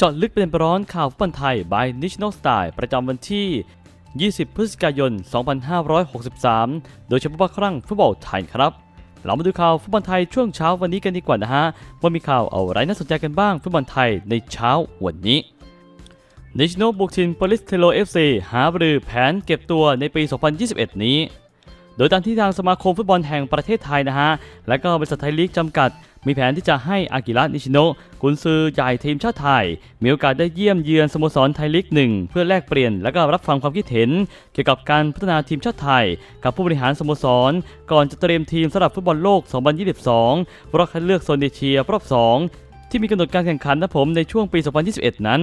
จาะลึกเด็นร้อนข่าวฟุตบอลไทย by National Style ประจำวันที่ 20 พฤศจิกายน 2563 โดยเฉพาะครั้งฟุตบอลไทยครับ เรามาดูข่าวฟุตบอลไทยช่วงเช้าวันนี้กันดีกว่านะฮะ ว่ามีข่าวอะไรน่าสนใจกันบ้างฟุตบอลไทยในเช้าวันนี้ National บุกทีม Police Telo FC หาบรือแผนเก็บตัวในปี 2021 นี้ โดยตามที่ทางสมาคมฟุตบอลแห่งประเทศไทยนะฮะ และก็บริษัทไทยลีกจำกัด มีแผนที่จะให้อากิระนิชิโนะกุนซือใหญ่ทีมชาติไทย มีโอกาสได้เยี่ยมเยือนสโมสรไทยลีกหนึ่งเพื่อแลกเปลี่ยนและก็รับฟังความคิดเห็น เกี่ยวกับการพัฒนาทีมชาติไทย กับผู้บริหารสโมสร ก่อนจะเตรียมทีมสำหรับฟุตบอลโลก 2022รอบคัดเลือกโซนเอเชียรอบ 2 ที่มีกำหนดการแข่งขันนะผมในช่วงปี 2021 นั้น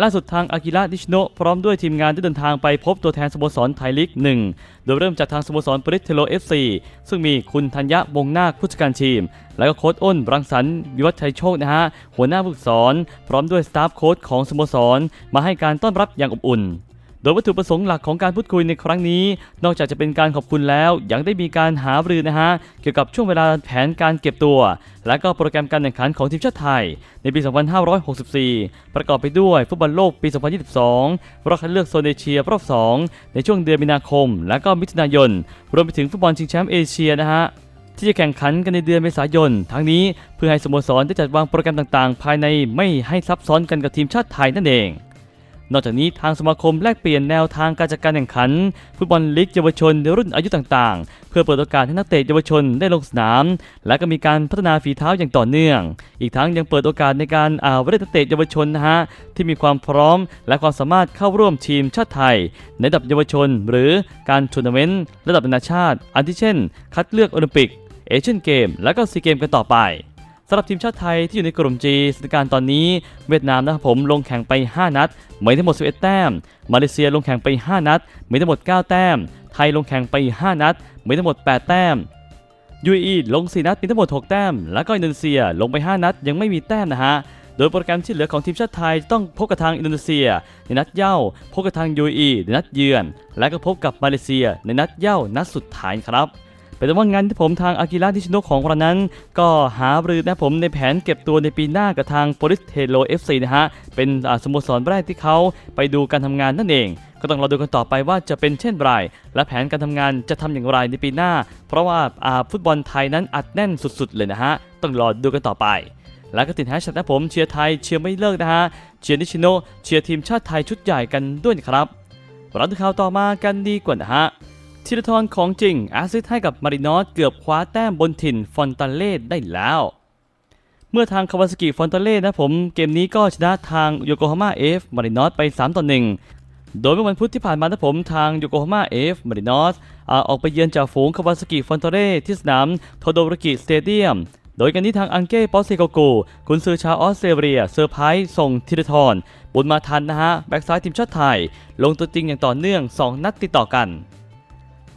ล่าสุดทางอากิระนิชโนพร้อมด้วยทีมงานได้เดินทางไปพบตัวแทนสโมสรไทยลีกหนึ่งโดยเริ่มจากทางสโมสรปริสเทโลเอฟซีซึ่งมีคุณธัญญะวงนาคผู้จัดการทีม แล้วก็โค้ชอ้นรังสรรค์วิวัฒชัยโชคนะฮะหัวหน้าผู้สอน พร้อมด้วยสตาฟโค้ชของสโมสร มาให้การต้อนรับอย่างอบอุ่น โดยวัตถุประสงค์หลักของการพูดคุยในครั้งนี้ นอกจากจะเป็นการขอบคุณแล้ว ยังได้มีการหารือนะฮะ เกี่ยวกับช่วงเวลาแผนการเก็บตัว และก็โปรแกรมการแข่งขันของทีมชาติไทย ในปี 2564 ประกอบไปด้วยฟุตบอลโลกปี 2022 รอบคัดเลือกโซนเอเชียรอบ 2 ในช่วงเดือนมีนาคม และก็มิถุนายน รวมไปถึงฟุตบอลชิงแชมป์เอเชียนะฮะที่จะแข่งขันกันในเดือนเมษายน ทั้งนี้เพื่อให้สโมสรได้จัดวางโปรแกรมต่างๆ ภายในไม่ให้ซับซ้อนกันกับทีมชาติไทยนั่นเอง นอกจากนี้ทางสมาคมแลกเปลี่ยนแนวทางการจัดการแข่งขัน ฟุตบอลลีกเยาวชนในรุ่นอายุต่างๆ เพื่อเปิดโอกาสให้นักเตะเยาวชนได้ลงสนาม และก็มีการพัฒนาฝีเท้าอย่างต่อเนื่อง อีกทั้งยังเปิดโอกาสในการอาวเล่นนักเตะเยาวชนนะฮะที่มีความพร้อม และความสามารถเข้าร่วมทีมชาติไทย ในระดับเยาวชน หรือการทัวร์นาเมนต์ระดับนานาชาติ อันที่เช่น คัดเลือกโอลิมปิกเอเชียนเกมและก็ซีเกมกันต่อไปำหรับทีมชาติไทยที่อยู่ในกลุ่ม G สถานการณ์ตอนนี้ เวียดนามนะครับผมลงแข่งไป 5 นัดมีทั้งหมด 11 แต้ม มาเลเซียลงแข่งไป 5 นัดมีทั้งหมด 9 แต้ม ไทยลงแข่งไป 5 นัดมีทั้งหมด 8 แต้ม UAE ลง 4 นัดมีทั้งหมด 6 แต้ม แล้วก็อินโดนีเซียลงไป 5 นัดยังไม่มีแต้มนะฮะโดยโปรแกรมที่เหลือของทีมชาติไทยต้องพบกับทางอินโดนีเซีย ในนัดเย้า พบกับทาง UAE ในนัดเยือน และก็พบกับมาเลเซีย ในนัดเย้านัดสุดท้ายครับ เป็นว่างานที่ผมทางอากิระนิชิโนะของเรานั้น ก็หาบรือนะผมในแผนเก็บตัวในปีหน้ากับทาง p o l i s t e l o FC นะฮะ เป็นสโมสรแรกที่เขาไปดูการทำงานนั่นเองก็ต้องรอดูกันต่อไปว่าจะเป็นเช่นไรและแผนการทำงานจะทำอย่างไรในปีหน้า เพราะว่าาฟุตบอลไทยนั้นอัดแน่นสุดๆเลยนะฮะ ต้องรอดูกันต่อไป แล้วก็ติดแฮชแท็กนะผมเชียร์ไทยเชียร์ไม่เลิกนะฮะ เชียร์นิชิโนะเชียร์ทีมชาติไทยชุดใหญ่กันด้วยนะครับราดูข่าวต่อมากันดีกว่านะฮะ ธีรทรของจริงแอสซิสให้กับมารินอสเกือบคว้าแต้มบนถิ่นฟอนตาเล่ได้แล้ว เมื่อทางคาวาสกิฟอนตาเล่นะผม เกมนี้ก็ชนะทางโยโกฮาม่าเอฟมารินอสไป 3 ต่อ 1 โดยเมื่อวันพุธที่ผ่านมานะผมทางโยโกฮาม่าเอฟมารินอสออกไปเยือนจ่าฝูงคาวาสกิฟอนตาเล่ที่สนามโทโดริกิสเตเดียมโดยกันนี้ทางอังเก้ปอสเซโกโกกุนซือชาวออสเตรเลียเซอร์ไพรส์ส่งธีรทรบุญมาทันนะฮะ แบ็กซ้ายทีมชาติไทย ลงตัวจริงอย่างต่อเนื่อง 2 นัดติดต่อกัน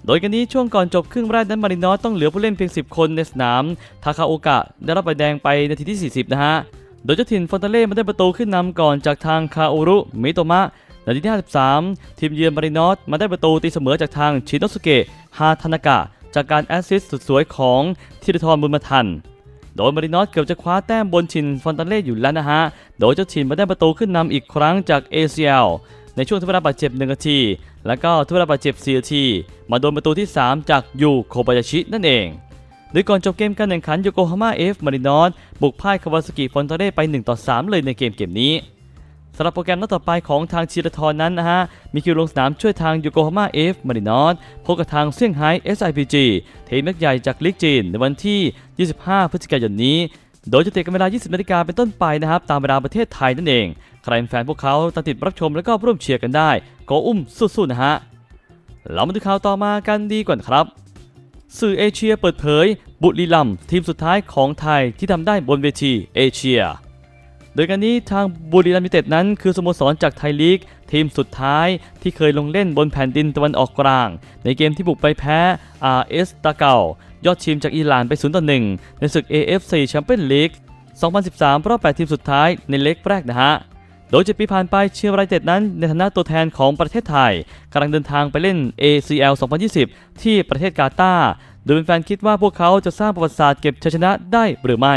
โดยกันนี้ช่วงก่อนจบครึ่งแรกนั้นมารินอสต้องเหลือผู้เล่นเพียง 10 คนในสนาม ทาคาโอกะได้รับใบแดงไปนาทีที่ 40 นะฮะ โดยเจ้าถิ่นฟอนตาเล่มาได้ประตูขึ้นนำก่อนจากทางคาโอรุมิโตมะนาทีที่ 53 ทีมเยือนมารินอสมาได้ประตูตีเสมอจากทางชิโนสุเกะฮาทานากะ จากการแอสซิสต์สุดสวยของธีรทรบุญมาทันโดยมารินอสเกือบจะคว้าแต้มบนชินฟอนตาเล่อยู่แล้วนะฮะ โดยเจ้าถิ่นมาได้ประตูขึ้นนำอีกครั้งจาก ACL ในช่วงทดเวลาบาดเจ็บ 1 นาที แล้วก็ทดเวลาบาดเจ็บ 4 นาที มาโดนประตูที่ 3 จากยูโคบายาชินั่นเองโดยก่อนจบเกมการแข่งขันโยโกฮาม่าเอฟมารินอสบุกพ่ายคาวาสกิฟอนตเร่ไป 1 ต่อ 3 เลยในเกมเกมนี้สำหรับโปรแกรมนัดต่อไปของทางชีรทรนั้นนะฮะ มีคิวลงสนามช่วยทางโยโกฮาม่าเอฟมารินอสพบกับทางเซี่ยงไฮ้ SIPG ทีมยักษ์ใหญ่จากลีกจีน ในวันที่ 25 พฤศจิกายนนี้ โดยจะเตะกันเวลา 20 นาฬิกาเป็นต้นไปนะครับ ตามเวลาประเทศไทยนั่นเอง ใครเป็นแฟนพวกเขาตติดรับชมแล้วก็ร่วมเชียร์กันได้ขออุ้มสู้ๆนะฮะเรามาดูข่าวต่อมากันดีกว่าครับ สื่อเอเชียเปิดเผย บุรีรัมทีมสุดท้ายของไทยที่ทำได้บนเวทีเอเชีย โดยการนี้ทางบุรีรัมย์ยูเต็ดนั้นคือสโมสรจากไทยลีก ทีมสุดท้ายที่เคยลงเล่นบนแผ่นดินตะวันออกกลาง ในเกมที่บุกไปแพ้ RS ตาเก่ายอดทีมจากอิหร่านไป0ต่อ1ในศึก AFC Champions League 2013รอบ8ทีมสุดท้ายในเล็กแรกนะฮะโดยเจ็ดปีผ่านไปเชียงรายเต็ดนั้น ในฐานะตัวแทนของประเทศไทยกำลังเดินทางไปเล่น ACL 2020 ที่ประเทศกาตาร์โดยเป็นแฟนคิดว่าพวกเขาจะสร้างประวัติศาสตร์เก็บชัยชนะได้หรือไม่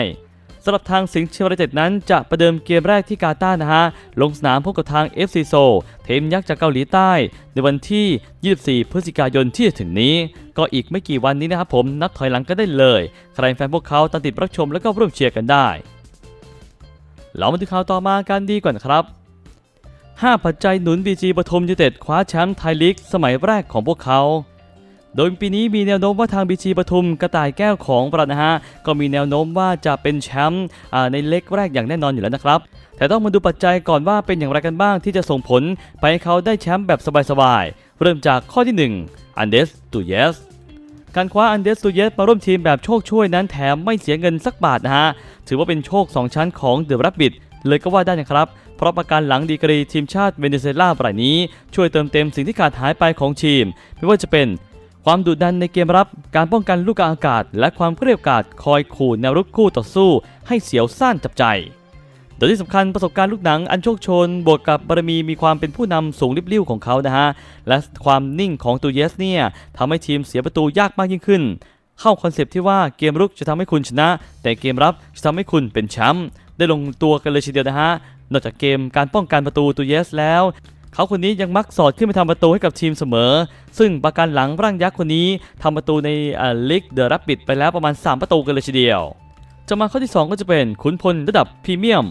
สำหรับทางสิงห์เชียงรายเต็ดนั้นจะประเดิมเกมแรกที่กาตาร์นะฮะ ลงสนามพบกับทาง FC โซทีมยักษ์จากเกาหลีใต้ ในวันที่ 24 พฤศจิกายนที่จะถึงนี้ ก็อีกไม่กี่วันนี้นะครับผมนับถอยหลังก็ได้เลย ใครแฟนพวกเขาตามติดรับชมแล้วก็ร่วมเชียร์กันได้ เรามาดูข่าวต่อมากันดีก่อนครับ 5 ปัจจัยหนุน BG ปทุมยูเต็ดคว้าแชมป์ไทยลีกสมัยแรกของพวกเขา โดยปีนี้มีแนวโน้มว่าทาง BG ปทุมกระต่ายแก้วของเรานะฮะก็มีแนวโน้มว่าจะเป็นแชมป์ในเล็กแรกอย่างแน่นอนอยู่แล้วนะครับแต่ต้องมาดูปัจจัยก่อนว่าเป็นอย่างไรกันบ้างที่จะส่งผล ไปให้เขาได้แชมป์แบบสบายๆ เริ่มจากข้อที่ 1 อันเดสตูเยส การคว้าอันเดสตูเยสมาร่วมทีมแบบโชคช่วยนั้นแถมไม่เสียเงินสักบาทนะฮะ ถือว่าเป็นโชค 2 ชั้นของเดอะรับบิดเลยก็ว่าได้นะครับ เพราะประการหลังดีกรีทีมชาติเวเนซุเอลารายนี้ ช่วยเติมเต็มสิ่งที่ขาดหายไปของทีม ไม่ว่าจะเป็นความดุดันในเกมรับ การป้องกันลูกกลางอากาศ และความเกรียบกาดคอยขู่แนวรุกคู่ต่อสู้ ให้เสียวซ่านจับใจ โดยที่สำคัญประสบการณ์ลูกหนังอันโชคชน บวกกับบารมีมีความเป็นผู้นำสูงริบลิ่วของเขานะฮะ และความนิ่งของตูเยสเนี่ยทำให้ทีมเสียประตูยากมากยิ่งขึ้น เข้าคอนเซปที่ว่าเกมรุกจะทำให้คุณชนะ แต่เกมรับจะทำให้คุณเป็นแชมป์ได้ลงตัวกันเลยทีเดียวนะฮะ นอกจากเกมการป้องกันประตูตูเยสแล้วเขาคนนี้ยังมักสอดขึ้นไปทำประตูให้กับทีมเสมอ ซึ่งประการหลังร่างยักษ์คนนี้ทำประตูในลิกเดอะรับบิดไปแล้วประมาณ 3 ประตูกันเลยทีเดียวจะมาข้อที่ 2 ก็จะเป็นขุนพลระดับพรีเมียม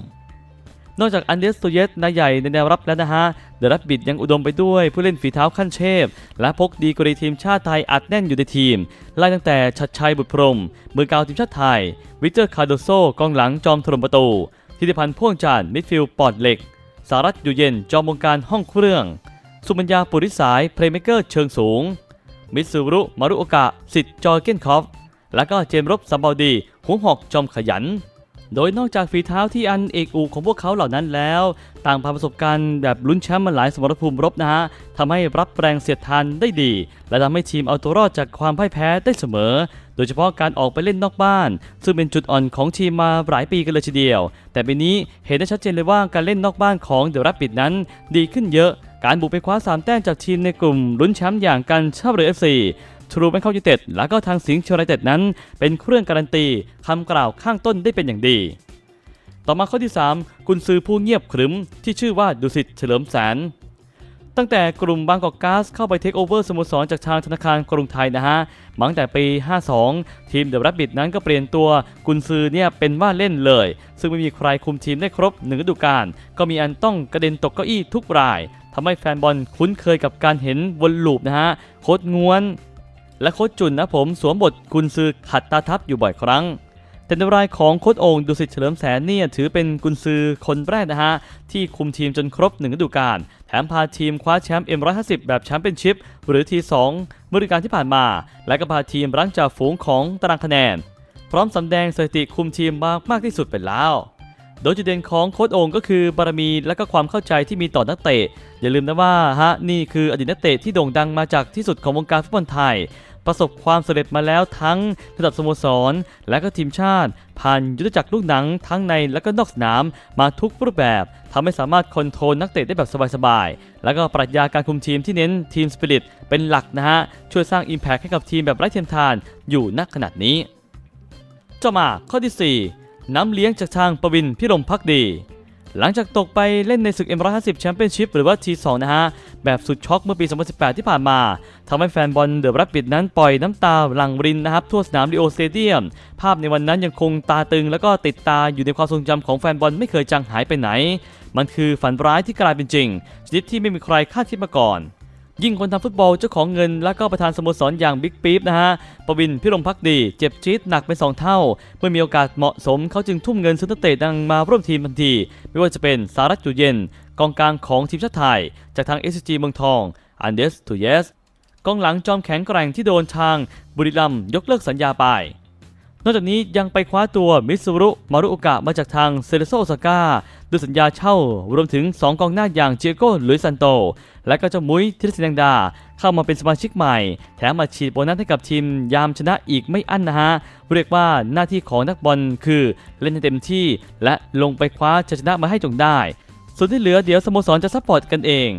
นอกจากอันเดสตูเยสนายใหญ่ในแนวรับแล้วนะฮะ เดรับบิดยังอุดมไปด้วยผู้เล่นฝีเท้าขั้นเทพและพกดีกรีทีมชาติไทยอัดแน่นอยู่ในทีม ไล่ตั้งแต่ชัดชัยบุตรพรม มือกาวทีมชาติไทย วิกเตอร์คาร์โดโซกองหลังจอมถล่มประตูธิติพันธ์พ่วงจานมิดฟิลด์ปอดเหล็ก สารัตอยู่เย็นจอมวงการห้องเครื่อง สุมัญญาปุริสายเพลย์เมเกอร์เชิงสูง มิตซูรุมารุโอกะสิทธิ์จอร์เกนคอฟและก็เจมรบซัมบาดีหัวหอกจอมขยัน โดยนอกจากฝีเท้าที่อันเอกอูของพวกเขาเหล่านั้นแล้ว ต่างผ่านประสบการณ์แบบลุ้นแชมป์มาหลายสมรภูมิรบนะฮะทำให้รับแรงเสียดทานได้ดี และทำให้ทีมเอาตัวรอดจากความพ่ายแพ้ได้เสมอ โดยเฉพาะการออกไปเล่นนอกบ้าน ซึ่งเป็นจุดอ่อนของทีมมาหลายปีกันเลยทีเดียว แต่ปีนี้เห็นได้ชัดเจนเลยว่าการเล่นนอกบ้านของเดอะรับบิดนั้น ดีขึ้นเยอะ การบุกไปคว้า3แต้มจากทีมในกลุ่มลุ้นแชมป์อย่างกันชาบเรือเอฟซี ทรูแบงคอกยูเต็ดและก็ทางสิงห์เชียงรายเต็ดนั้น เป็นเครื่องการันตีคำกล่าวข้างต้นได้เป็นอย่างดี ต่อมาข้อที่ 3 กุนซือผู้เงียบขรึมที่ชื่อว่าดุสิตเฉลิมแสนตั้งแต่กลุ่มบางกอกก๊าซเข้าไปเทคโอเวอร์สโมสรจากทางธนาคารกรุงไทยนะฮะมาตั้งแต่ปี 52 ทีมเดอะรับบิดนั้นก็เปลี่ยนตัวกุนซือเนี่ยเป็นว่าเล่นเลย ซึ่งไม่มีใครคุมทีมได้ครบหนึ่งฤดูกาลก็มีอันต้องกระเด็นตกเก้าอี้ทุกรายทำให้แฟนบอลคุ้นเคยกับการเห็นวนลูปนะฮะโคตง้วน และโคจุนนะผมสวมบทกุนซือขัดตาทับอยู่บ่อยครั้ง แต่ในรายของโค้ชโองดุสิตเฉลิมแสนเนี่ยถือเป็นกุนซือคนแรกนะฮะ ที่คุมทีมจนครบหนึ่งฤดูกาลแถมพาทีมคว้าแชมป์ M150 แบบแชมเปี้ยนชิพหรือ T2 เมื่อฤดูกาลที่ผ่านมา และก็พาทีมรั้งจ่าฝูงของตารางคะแนน พร้อมสำแดงสถิติคุมทีมมากมากที่สุดไปแล้วโดยจุดเด่นของโค้ชโองก็คือบารมีและก็ความเข้าใจที่มีต่อนักเตะ อย่าลืมนะว่าฮะนี่คืออดีตนักเตะที่โด่งดังมาจากที่สุดของวงการฟุตบอลไทย ประสบความสำเร็จมาแล้วทั้งระดับสโมสร และก็ทีมชาติ ผ่านยุทธจักรลูกหนังทั้งในและก็นอกสนามมาทุกรูปแบบทำให้สามารถคอนโทรลนักเตะได้แบบสบายๆ แล้วก็ปรัชญาการคุมทีมที่เน้นทีมสปิริตเป็นหลักนะฮะ ช่วยสร้าง Impact ให้กับทีมแบบไร้เทียมทานอยู่นักขนาดนี้ต่อมาข้อที่ 4 น้ำเลี้ยงจากทางประวินพิรมพักดี หลังจากตกไปเล่นในศึก M150 Championship หรือว่า T2 นะฮะ แบบสุดช็อกเมื่อปี 2018 ที่ผ่านมาทำให้แฟนบอลเดอะรับปิดนั้นปล่อยน้ำตาหลั่งรินนะครับ ทั่วสนามดิโอสเตเดียม ภาพในวันนั้นยังคงตาตึง แล้วก็ติดตาอยู่ในความทรงจำของแฟนบอลไม่เคยจางหายไปไหน มันคือฝันร้ายที่กลายเป็นจริงชนิดที่ไม่มีใครคาดคิดมาก่อน ยิ่งคนทำฟุตบอลเจ้าของเงิน และก็ประธานสโมสรอย่างบิ๊กปี๊บนะฮะประวินพิรมพักดี เจ็บจี๊ดหนักเป็นสองเท่า เมื่อมีโอกาสเหมาะสมเขาจึงทุ่มเงินซื้อนักเตะดังมาร่วมทีมทันที ไม่ว่าจะเป็นสารัตอยู่เย็น กองกลางของทีมชาติไทย จากทาง s อ g เมืองทองอันเดสทูเยสกองหลังจอมแข็งแกร่งที่โดนทางบุรีรัมย์ยกเลิกสัญญาไป นอกจากนี้ยังไปคว้าตัวมิสซูรุมารุโอกะมาจากทางเซเลโซโอซาก้าด้วยสัญญาเช่ารวมถึง 2 กองหน้าอย่างเจโก้หลุยซันโต และก็เจ้ามุ้ยธิรศิลป์แดงดา เข้ามาเป็นสมาชิกใหม่ แถมมาฉีดโบนัสให้กับทีมยามชนะอีกไม่อั้นนะฮะ เรียกว่าหน้าที่ของนักบอลคือเล่นให้เต็มที่ และลงไปคว้าชัยชนะมาให้จงได้ ส่วนที่เหลือเดี๋ยวสโมสรจะซัพพอร์ตกันเอง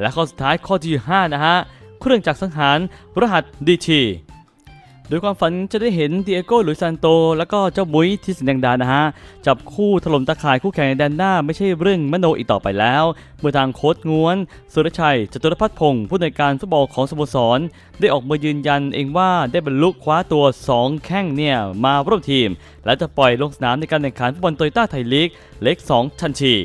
และข้อสุดท้ายข้อที่5นะฮะเครื่องจักรสังหารรหัสดีที โดยความฝันจะได้เห็นเดียโก้หลุยส์ซานโต แล้วก็เจ้ามุ้ยที่สินแดงดานะฮะ จับคู่ถล่มตะข่ายคู่แข่งในแดนหน้าไม่ใช่เรื่องมโนอีกต่อไปแล้ว เมื่อทางโค้ชง้วน สุรชัยจตุรพัฒน์พงศ์ผู้ในการฟุตบอลของสโมสร ได้ออกมายืนยันเองว่าได้บรรลุคว้าตัว 2 แข้งเนี่ยมาร่วมทีม และจะปล่อยลงสนามในการแข่งขันฟุตบอลโตโยต้าไทยลีกเล็ก2ทันที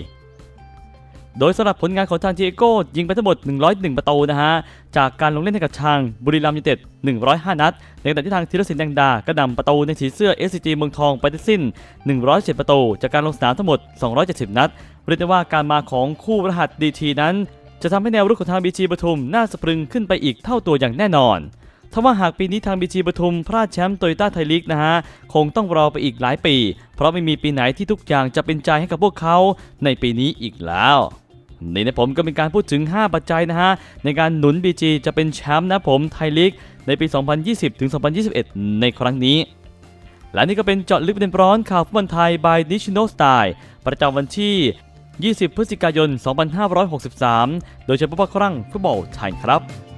โดยสำหรับผลงานของทางดิเอโก้ยิงไปทั้งหมด 101 ประตูนะฮะ จากการลงเล่นให้กับทางบุรีรัมย์ยูไนเต็ด 105 นัด ในขณะที่ทางธีรศิลป์แดงดา ก็นำประตูในสีเสื้อ SCG เมืองทองไปทั้งสิ้น 107 ประตู จากการลงสนามทั้งหมด 270 นัด เรียกได้ว่าการมาของคู่รหัสดีทีนั้น จะทำให้แนวรุกของทางบีจีปทุมน่าสะพรึงขึ้นไปอีกเท่าตัวอย่างแน่นอนถ้าว่าหากปีนี้ทางบีจีปทุมพลาดแชมป์โตโยต้าไทยลีกนะฮะ คงต้องรอไปอีกหลายปี เพราะไม่มีปีไหนที่ทุกอย่างจะเป็นใจให้กับพวกเขาในปีนี้อีกแล้ว นี่นะผมก็เป็นการพูดถึง 5 ปัจจัยนะฮะ ในการหนุน BG จะเป็นแชมป์นะผมไทยลีกในปี 2020ถึง2021 ในครั้งนี้ และนี่ก็เป็นเจาะลึกประเด็นร้อนข่าวฟุตบอลไทย by National Style ประจำวันที่ 20 พฤศจิกายน 2563 โดยเฉพาะครั้งฟุตบอลไทยครับ